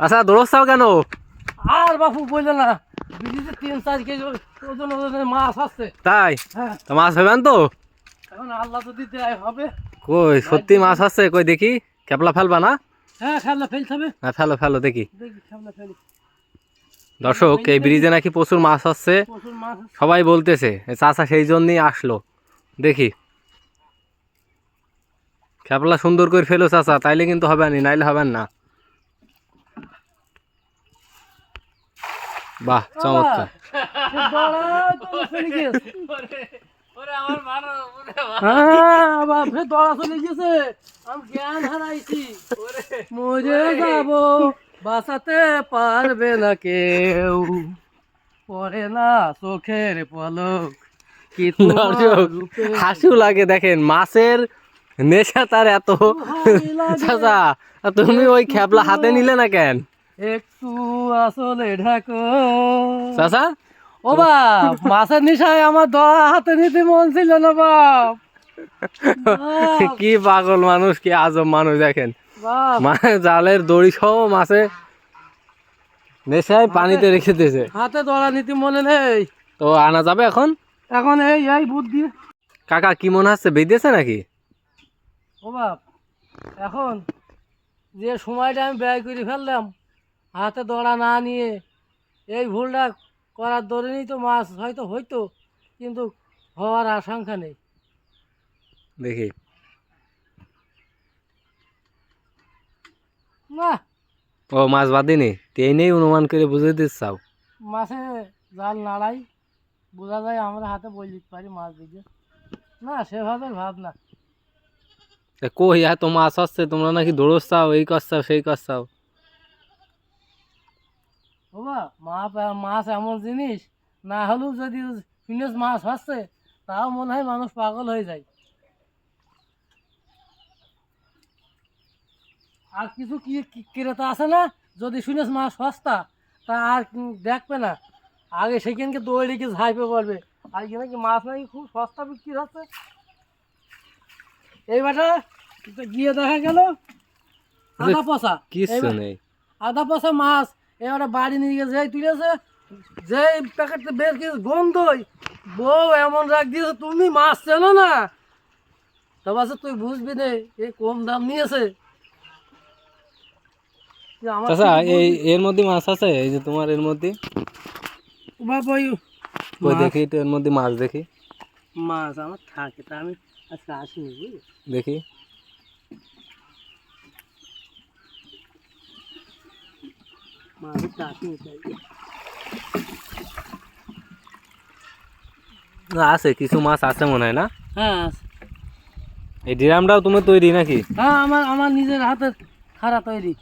আচ্ছা দৌড়াও কেন? আর বাপু বললে না তিন চার কেজি ওজন মাছ আসছে তাই? হ্যাঁ। তো মাছ হবেন তো? এখন আল্লাহ যদি দেয় হবে। কই সত্যি মাছ আছে? কই দেখি। ক্যাপলা ফেলবা না? হ্যাঁ খেলনা ফেলতে হবে। না ফেলো ফেলো দেখি। দর্শক এই ব্রিজে নাকি প্রচুর মাছ আসছে। সবাই বলতেছে চাচা সেই জন্যই আসলো। দেখি। ক্যাপলা সুন্দর করে ফেলো চাচা তাইলে কিন্তু হবে না নাইলে হবেন না। বাহ চমৎকার। হ্যাঁ, বাপ রে, দড়া চলে গেছে। আমি জ্ঞান হারাইছি। মরে যাব বাঁচাতে পারবে না কেউ। পরে না চোখের পলক হাসিও লাগে দেখেন মাছের নেশা তার এত। চাচা তুমি ওই খেপলা হাতে নিলে না কেন? একটু আসলে ঢাকো। চাচা? ও বাপ মাছের নিশায় আমার দড়া হাতে নিতে মন ছিল না বাপ। কি পাগল মানুষ কি আজব মানুষ দেখেন। মানে জালের দড়ি সহ মাছে নেশায় পানিতে রেখে দিয়েছে। হাতে দড়া নিতে মনে নেই। তো আনা যাবে এখন? এখন এই এই বুদ্ধি। কাকা কি মনে হচ্ছে বেঁধেছে নাকি? ও বাপ এখন যে সময়টা আমি ব্যয় করে ফেললাম হাতে দড়া না নিয়ে এই ভুলটা করার দরুনই তো মাছ হয়তো হইতো কিন্তু হওয়ার আশঙ্কা নেই। দেখি। না ও মাছ বাঁধিনি? এই নেই অনুমান করে বুঝে দিস চাও মাছে জাল নাড়াই বোঝা যায় আমরা হাতে বই দিতে পারি মাছ দিকে না সেভাবে ভাব না তা কই এত মাছ আসছে তোমরা নাকি দৌড়স চাও এই করছাও সেই করছাও বাবা মা মাছ এমন জিনিস না হলেও যদি ফিনেস মাছ হচ্ছে তাও মনে হয় মানুষ পাগল হয়ে যায়। আর কিছু কি ক্রেতা আছে না যদি ফিনেস মাছ সস্তা তা আর দেখবে না। আগে সেখানকে দৌড়ে গিয়ে ঝাইপে পড়বে। আর এখানে কি মাছ নাকি খুব সস্তা বিক্রি হচ্ছে? এইবারটা গিয়ে দেখা গেল। আদা পচা নেই। আদা পচা মাছ এবারে বাড়ি নিয়ে গেছে যেই তুলেছে যেই প্যাকেটটা বের গন্ধই। বউ এমন রাখ দিয়েছে তুমি মাছ চেনো না। তা বাসে তুই বুঝবি নে এই কম দাম নিয়েছে। এই এর মধ্যে মাছ আছে এই যে তোমার এর মধ্যে? বাবা ওই ওই দেখি এর মধ্যে মাছ দেখি। মাছ আমার থাকে তা আমি আজকে আসিনি বুঝলি? দেখি। মাছ আসিনি তাই না আছে কিছু মাছ আছে মনে হয় না হ্যাঁ আছে। এই ড্রামটাও তুমি তৈরি নাকি হ্যাঁ আমার আমার নিজের হাতের খারাপ তৈরি